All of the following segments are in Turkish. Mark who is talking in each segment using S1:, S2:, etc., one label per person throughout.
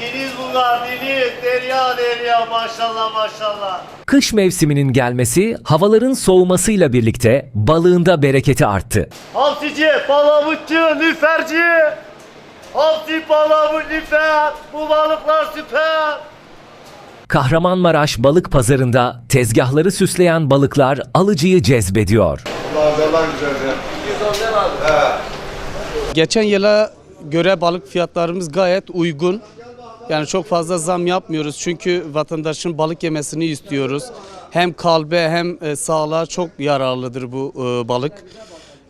S1: Deniz bunlar deniz. Derya derya maşallah maşallah.
S2: Kış mevsiminin gelmesi havaların soğumasıyla birlikte balığında bereketi arttı.
S1: Hamsici, palamutçu, lüferci. Hamsi, palamut, lüfer. Bu balıklar süper.
S2: Kahramanmaraş balık pazarında tezgahları süsleyen balıklar alıcıyı cezbediyor.
S3: Geçen yıla göre balık fiyatlarımız gayet uygun. Yani çok fazla zam yapmıyoruz çünkü vatandaşın balık yemesini istiyoruz. Hem kalbe hem e, sağlığa çok yararlıdır bu e, balık.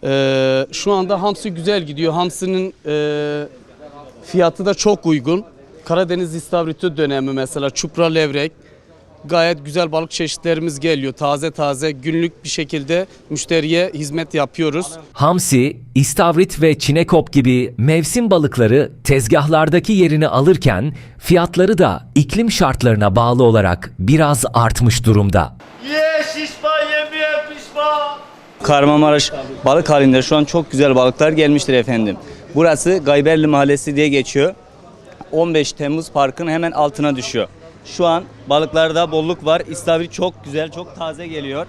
S3: E, şu anda hamsi güzel gidiyor. Hamsinin fiyatı da çok uygun. Karadeniz istavriti dönemi mesela çupra levrek. Gayet güzel balık çeşitlerimiz geliyor. Taze taze günlük bir şekilde müşteriye hizmet yapıyoruz.
S2: Hamsi, istavrit ve çinekop gibi mevsim balıkları tezgahlardaki yerini alırken fiyatları da iklim şartlarına bağlı olarak biraz artmış durumda.
S1: Ye şişman yemeye pişman.
S4: Kahramanmaraş balık halinde şu an çok güzel balıklar gelmiştir efendim. Burası Gayberli Mahallesi diye geçiyor. 15 Temmuz Park'ın hemen altına düşüyor. Şu an balıklarda bolluk var. İstavrit çok güzel, çok taze geliyor.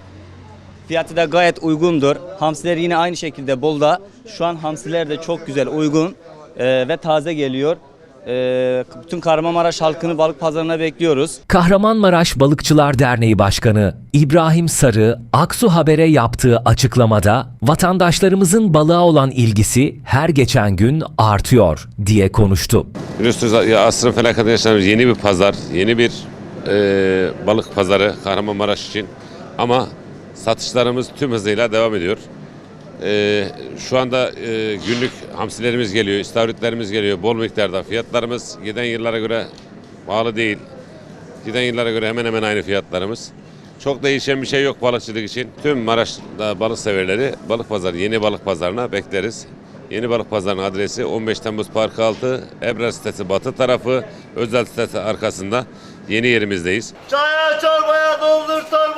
S4: Fiyatı da gayet uygundur. Hamsiler yine aynı şekilde bolda. Şu an hamsiler de çok güzel, uygun eee, ve taze geliyor. Eee, bütün Kahramanmaraş halkını balık pazarına bekliyoruz.
S2: Kahramanmaraş Balıkçılar Derneği Başkanı İbrahim Sarı, Aksu Haber'e yaptığı açıklamada vatandaşlarımızın balığa olan ilgisi her geçen gün artıyor diye konuştu.
S5: Biliyorsunuz asrın felaketinde yaşadığımız yeni bir pazar, yeni bir e, balık pazarı Kahramanmaraş için. Ama satışlarımız tüm hızıyla devam ediyor. E, şu anda e, günlük hamsilerimiz geliyor, istavritlerimiz geliyor bol miktarda. Fiyatlarımız giden yıllara göre pahalı değil. Giden yıllara göre hemen hemen aynı fiyatlarımız. Çok değişen bir şey yok balıkçılık için. Tüm Maraş'ta balık severleri balık pazarı, yeni balık pazarına bekleriz. Yeni balık pazarının adresi 15 Temmuz Parkı altı, Ebrar sitesi batı tarafı, özel sitesi arkasında yeni yerimizdeyiz.
S1: Çaya çorbaya doldur torbaya.